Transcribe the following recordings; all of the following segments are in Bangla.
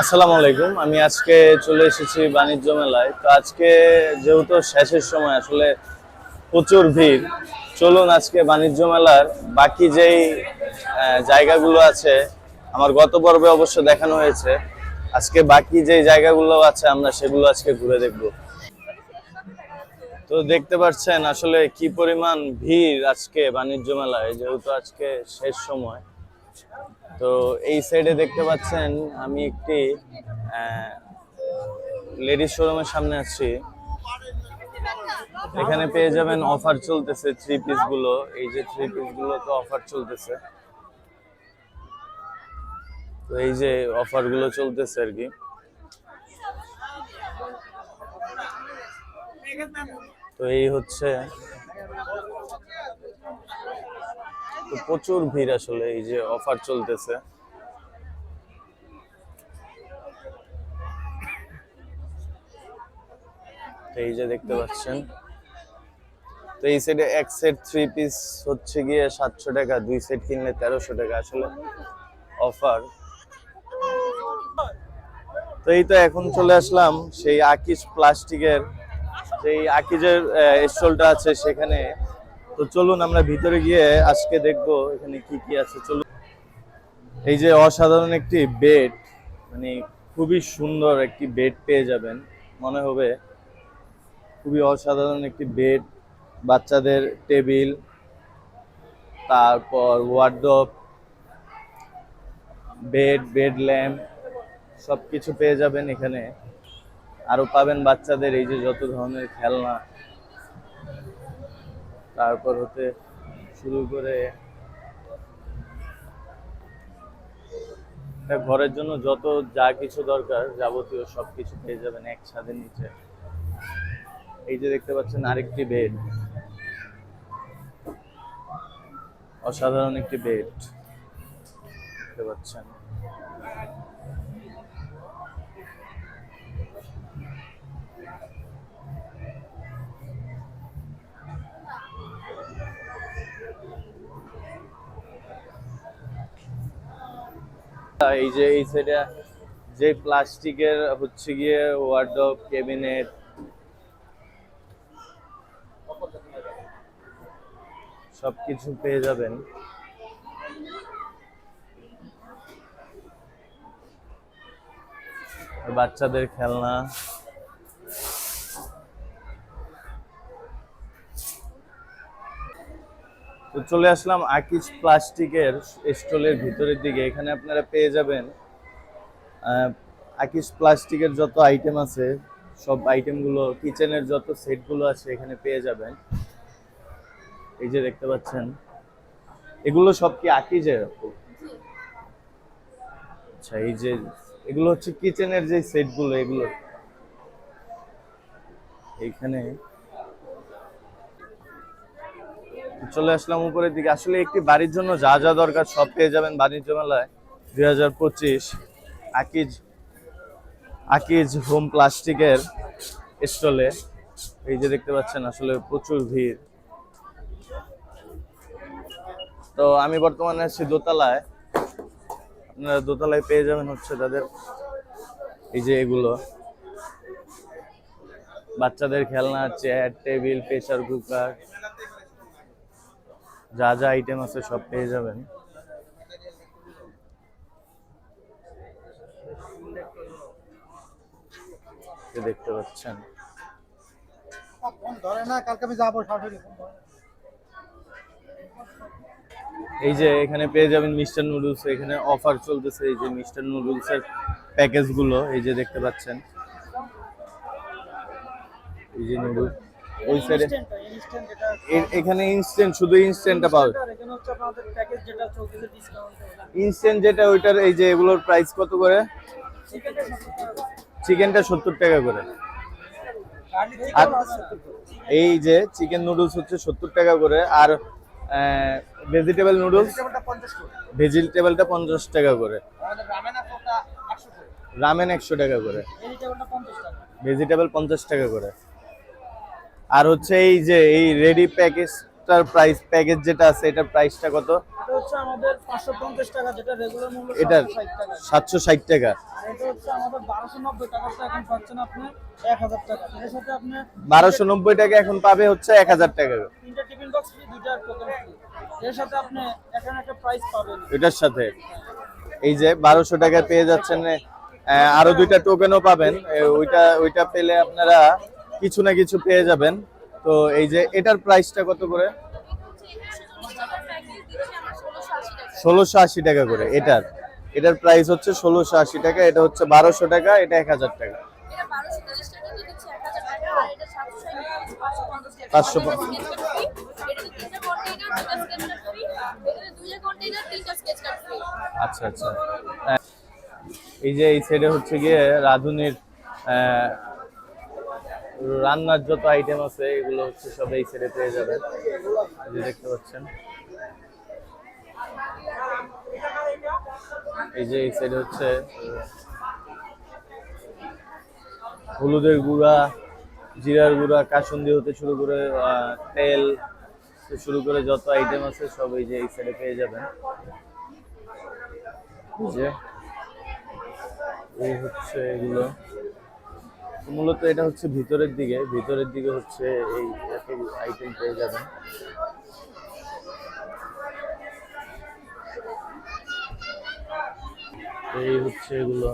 আসসালামু আলাইকুম। আমি আজকে চলে এসেছি বাণিজ্য মেলায়। তো আজকে যেহেতু শেষের সময়, আসলে প্রচুর ভিড়, চলুন আজকে বাণিজ্য মেলার বাকি যেই জায়গাগুলো আছে, আমার গত পর্বে অবশ্য দেখানো হয়েছে। আজকে বাকি যেই জায়গাগুলো আছে, আমরা সেগুলো আজকে ঘুরে দেখব। তো দেখতে পাচ্ছেন, আসলে কি পরিমাণ ভিড় আজকে বাণিজ্য মেলায়, যেহেতু আজকে শেষ সময়। তো এই সাইডে দেখতে পাচ্ছেন আমি একটি লেডিস শোরুমের সামনে আছি। এখানে পেয়ে যাবেন অফার চলতেছে থ্রি পিসগুলো। এই যে থ্রি পিসগুলো তো অফার চলতেছে। তো এই যে অফারগুলো চলতেছে আর কি। তো এই হচ্ছে তো প্রচুর ভিড় আসলে, এই যে অফার চলতেছে। এই যে দেখতে পাচ্ছেন। তো এই সেটে এক সেট থ্রি পিস হচ্ছে গিয়ে সাতশো টাকা, দুই সেট কিনলে তেরোশো টাকা আসলে অফার তো এই তো এখন চলে আসলাম, সেই আকিস প্লাস্টিকের যেই আকিজের স্টলটা আছে সেখানে। তো চলুন আমরা ভিতরে গিয়ে আজকে দেখব এখানে কি কি আছে। চলুন। এই যে অসাধারণ একটি বেড মানে খুবই সুন্দর একটি বেড পেয়ে যাবেন, মনে হবে। খুবই অসাধারণ একটি বেড বাচ্চাদের টেবিল, তারপর ওয়ার্ডরোব বেড বেড ল্যাম্প সব কিছু পেয়ে যাবেন এখানে। আরও পাবেন বাচ্চাদের এই যে যত ধরনের খেলনা। তারপর হতে শুরু করে ঘরের জন্য যত যা কিছু দরকার যাবতীয় সব কিছু পেয়ে যাবেন এক ছাদের নিচে। এই যে দেখতে পাচ্ছেন আরেকটি বেড অসাধারণ একটি বেড দেখতে পাচ্ছেন। এই যে, এই সাইডে যে প্লাস্টিকের হচ্ছে গিয়ে ওয়ার্ডব ক্যাবিনেট সবকিছু পেয়ে যাবেন। বাচ্চাদের খেলনা। তো চলে আসলাম আকিস প্লাস্টিকের স্টলের ভিতরের দিকে। এখানে আপনারা পেয়ে যাবেন আকিজ প্লাস্টিকের যত আইটেম আছে, সব আইটেমগুলো কিচেনের যত সেটগুলো আছে, এখানে পেয়ে যাবেন। এই যে দেখতে পাচ্ছেন, এগুলো সব কি আকিজের আচ্ছা এই যে, এগুলো হচ্ছে কিচেনের যে সেটগুলো এগুলো। এইখানে চলে আসলাম উপরের দিকে। আসলে একটি বাড়ির জন্য যা যা দরকার সব পেয়ে যাবেন বাণিজ্য মেলায়। দুই হাজার পঁচিশ আকিজ আকিজ হোম প্লাস্টিকের স্টলে। এই যে দেখতে পাচ্ছেন, আসলে প্রচুর ভিড়। তো আমি বর্তমানে আছি দোতলায়। আপনারা দোতলায় পেয়ে যাবেন হচ্ছে তাদের এই যে এগুলো। বাচ্চাদের খেলনা চেয়ার টেবিল প্রেসার কুকার যা যা আইটেম আছে সব পেয়ে যাবেন। দেখতে পাচ্ছেন। এই যে এখানে পেয়ে যাবেন মিস্টার নুডলস এখানে অফার চলতেছে এই যে মিস্টার নুডলস এর প্যাকেজগুলো, এই যে দেখতে পাচ্ছেন। এই যে নুডলস ওই সাইডে এখানে ইনস্ট্যান্ট শুধু ইনস্ট্যান্টটা পাবে। আর এখানে হচ্ছে আপনাদের প্যাকেজ যেটা চলতেছে ডিসকাউন্ট ইনস্ট্যান্ট যেটা ওইটার এই যে এগুলোর প্রাইস কত করে? চিকেনটা সত্তর টাকা করে। আর এই যে চিকেন নুডলস হচ্ছে সত্তর টাকা করে আর ভেজিটেবল নুডলস ভেজিটেবলটা পঞ্চাশ টাকা করে। রামেন একশো করে। রামেন একশো টাকা করে। ভেজিটেবল পঞ্চাশ টাকা করে। আর হচ্ছে এই যে এই রেডি প্যাকেজটার প্রাইস প্যাকেজ যেটা আছে এটার প্রাইসটা কত? এটা এটার সাতশো ষাট টাকা। বারোশো নব্বই টাকা এখন পাবে হচ্ছে এক হাজার টাকা। এটার সাথে। এই যে বারোশো টাকা পেয়ে যাচ্ছেন আরও দুইটা টোকেনও পাবেন। ওইটা ওইটা পেলে আপনারা কিছু না কিছু পেয়ে যাবেন। তো এই যে এটার প্রাইসটা কত করে? ষোলোশো আশি টাকা করে, এটার। এটার প্রাইস হচ্ছে ষোলোশো আশি টাকা, এটা হচ্ছে বারোশো টাকা, এটা এক হাজার টাকা। পাঁচশো আচ্ছা আচ্ছা। এই যে এই সাইডে হচ্ছে গিয়ে রাঁধুনির রান্নার যত আইটেম আছে, এগুলো হচ্ছে সব এই সাইডে পেয়ে যাবেন। যে দেখতে পাচ্ছেন। এই যে এই সাইডে হচ্ছে হলুদের গুঁড়া, জিরার গুঁড়া, কাসুন্দি হতে শুরু করে তেল শুরু করে যত আইটেম আছে, সব এই যে এই সাইডে পেয়ে যাবেন। এই হচ্ছে এগুলো। মূলত এটা হচ্ছে ভিতরের দিকে। ভিতরের দিকে হচ্ছে এই এত আইটেম পেয়ে যাবেন। এই হচ্ছে এগুলো।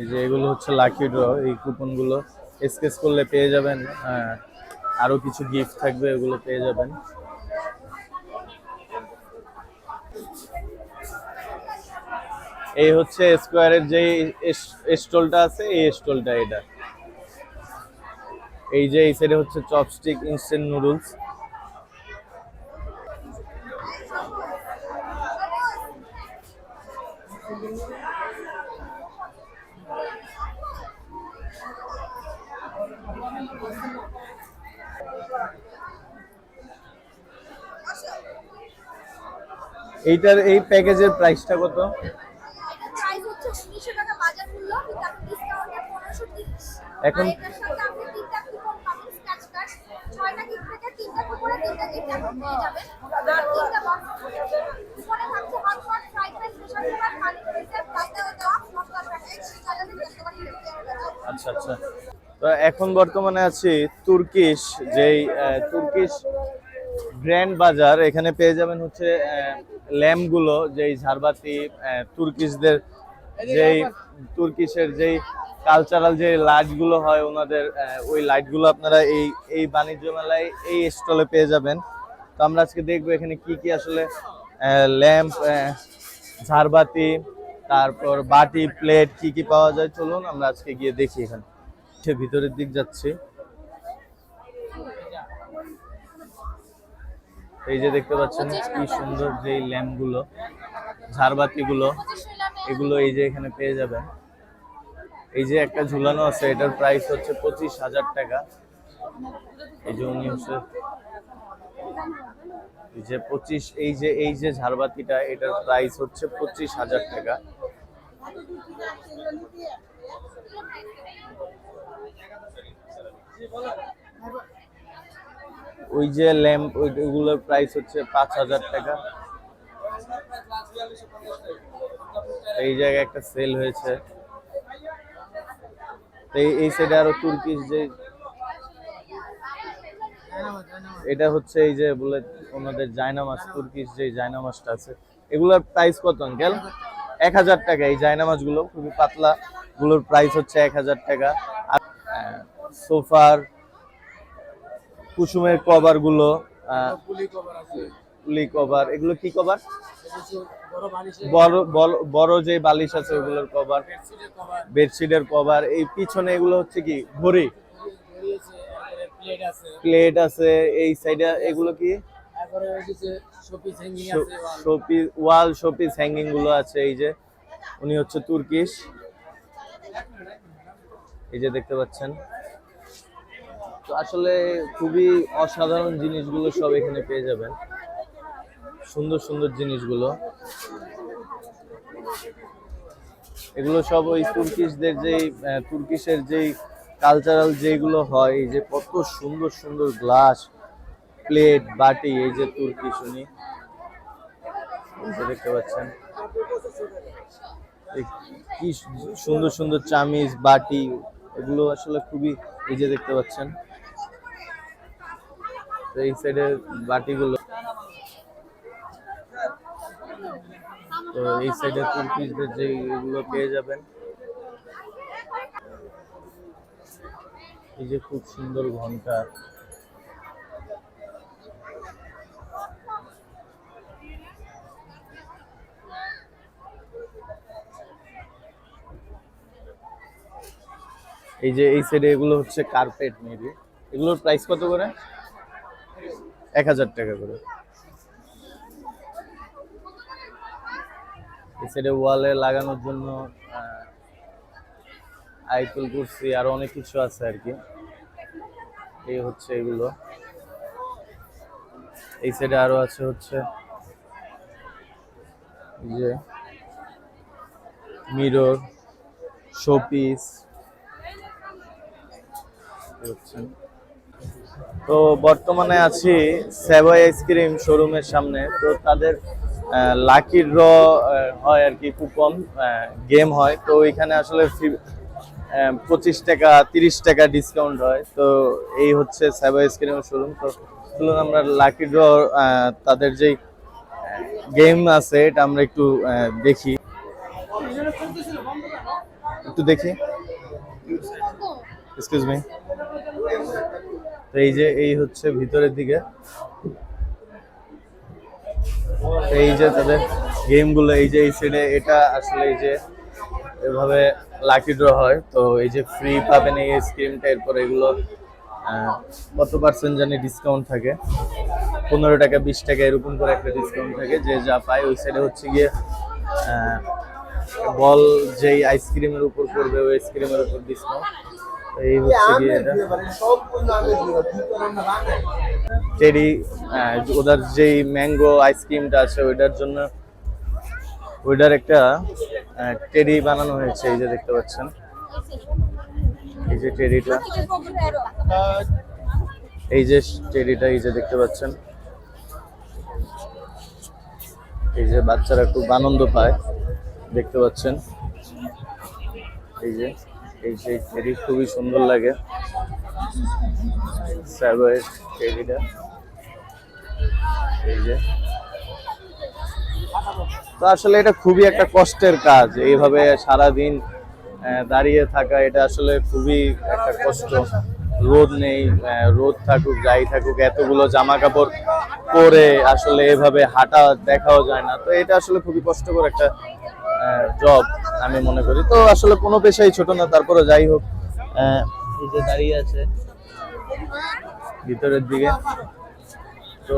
এই যে এগুলো হচ্ছে লাকি ড্র এই কুপনগুলো স্কেচ করলে পেয়ে যাবেন হ্যাঁ আরও কিছু গিফট থাকবে, এগুলো পেয়ে যাবেন। এই হচ্ছে স্কোয়ারের যে স্টলটা আছে, এই স্টলটা এটা। এই যে এই সাইডে হচ্ছে চপস্টিক ইনস্ট্যান্ট নুডলস এইটার এই প্যাকেজের প্রাইসটা কত এটার প্রাইস হচ্ছে 1900 টাকা বাজার মূল্য কিন্তু আপনি ডিসকাউন্টে 1530 এখন- আচ্ছা আচ্ছা। তো এখন বর্তমানে আছি তুর্কিশ যেই তুর্কিশ গ্র্যান্ড বাজার। এখানে পেয়ে যাবেন হচ্ছে ল্যাম্পগুলো যেই ঝাড়বাতি তুর্কিশদের যেই তুর্কিশের যেই কালচারাল যে লাইটগুলো হয়, ওনাদের ওই লাইটগুলো আপনারা এই এই বাণিজ্য মেলায় এই স্টলে পেয়ে যাবেন। তো আমরা আজকে দেখব এখানে কি কি আসলে ল্যাম্প ঝাড়বাতি, তারপর বাটি প্লেট কি কি পাওয়া যায়, চলুন আমরা আজকে গিয়ে দেখি এখানে। সে ভিতরের দিক যাচ্ছি। এই যে দেখতে পাচ্ছেন, কি সুন্দর যে ল্যাম্পগুলো ঝাড়বাতি গুলো এগুলো এই যে এখানে পেয়ে যাবেন। এই যে একটা ঝুলানো আছে, এটার প্রাইস হচ্ছে পঁচিশ হাজার টাকা। এই যে উনি হচ্ছে, এই যে পঁচিশ, এই যে এই যে ঝাড়বাতিটা, এটার প্রাইস হচ্ছে পঁচিশ হাজার টাকা। ওই যে ল্যাম্প ওইগুলোর প্রাইস হচ্ছে পাঁচ হাজার টাকা। এই জায়গায় একটা সেল হয়েছে। এই- এই সাইডে আরও তুর্কিশ যে এটা হচ্ছে এই যে বলে ওনাদের জায়নামাজ তুর্কিশ যে জায়নামাজটা আছে, এগুলোর প্রাইস কত আঙ্কেল? এক হাজার টাকা, এই জায়নামাজগুলো খুবই পাতলা, গুলোর প্রাইস হচ্ছে এক হাজার টাকা। আর সোফার কুসুমের কভার পুলি কভার এগুলো কি কভার? বড় বড়- বড় যে বালিশ আছে ওগুলোর কভার বেডশিটের কভার এই পিছনে এগুলো হচ্ছে কি? ঘড়ি? প্লেট আছে এই সাইডে এগুলো কি? ওয়াল শোপিস হ্যাঙ্গিংগুলো আছে এই যে। উনি হচ্ছে তুর্কিশ। এই যে দেখতে পাচ্ছেন। তো আসলে খুবই অসাধারণ জিনিসগুলো সব এখানে পেয়ে যাবেন। সুন্দর সুন্দর জিনিসগুলো। এগুলো সব ওই তুর্কিশদের যেই তুর্কিশের যেই কালচারাল যেগুলো হয়, এই যে কত সুন্দর সুন্দর গ্লাস প্লেট বাটি, এই যে তুর্কি শুনি দেখতে পাচ্ছেন। কি সুন্দর সুন্দর চামিজ, বাটি, এগুলো আসলে খুবই এই যে দেখতে পাচ্ছেন। এই সাইডের বাটিগুলো তো এই সাইডে তুর্কিশদের যে এগুলো পেয়ে যাবেন। এই যে খুব সুন্দর ঘণ্টা। এই যে এই সাইডে এগুলো হচ্ছে কার্পেট মেবি এগুলোর প্রাইস কত করে? এক হাজার টাকা করে। সাইডে ওয়ালে লাগানোর জন্য আহ, আইতুল কুরসি আরও অনেক কিছু আছে আর কি এই হচ্ছে এগুলো। এই সাইডে আরও আছে হচ্ছে যে মিরর শোপিস তো বর্তমানে আছি সেভয় আইসক্রিম শোরুমের সামনে। তো তাদের লাকি ড্র হয় আর কি কুপন গেম হয়। তো এখানে আসলে পঁচিশ টাকা, তিরিশ টাকা ডিসকাউন্ট হয়। তো এই হচ্ছে সেভয় আইসক্রিমের শোরুম তো চলুন আমরা লাকি ড্র তাদের যেই গেম আছে, এটা আমরা একটু দেখি। একটু দেখি। এক্সকিউজ মি তো এই যে, এই হচ্ছে ভিতরের দিকে। এই যে তাদের গেমগুলো এই যে এই সাইডে এটা আসলে এই যে এভাবে লাকি ড্র হয়। তো এই যে ফ্রি পাবেন এই স্ক্রিমটা এরপর এগুলো কত পার্সেন্ট জানি ডিসকাউন্ট থাকে। পনেরো টাকা, বিশ টাকা এরকম করে একটা ডিসকাউন্ট থাকে। যে যা পায় ওই সাইডে হচ্ছে গিয়ে বল যেই আইসক্রিমের উপর করবে ওই আইসক্রিমের উপর ডিসকাউন্ট এই হচ্ছে গিয়ে এটা। টেরি ওদের যেই ম্যাঙ্গো আইসক্রিমটা আছে, ওইটার জন্য ওইটার একটা টেরি বানানো হয়েছে, এই যে দেখতে পাচ্ছেন। এই যে টেরিটা এই যে টেরিটা এই যে দেখতে পাচ্ছেন। এই যে বাচ্চারা খুব আনন্দ পায়, দেখতে পাচ্ছেন। এই যে এই যে টেরি খুবই সুন্দর লাগে। এই যে। তো আসলে এটা খুবই একটা কষ্টের কাজ। এইভাবে সারাদিন দাঁড়িয়ে থাকা, এটা আসলে খুবই একটা কষ্ট। রোদ নেই রোদ থাকুক, যাই থাকুক, এতগুলো জামা কাপড় পরে আসলে এভাবে হাঁটা দেখাও যায় না। তো এটা আসলে খুবই কষ্টকর একটা জব আমি মনে করি। তো আসলে কোনো পেশাই ছোট না তারপরে যাই হোক যে দাঁড়িয়ে আছে। ভিতরের দিকে। তো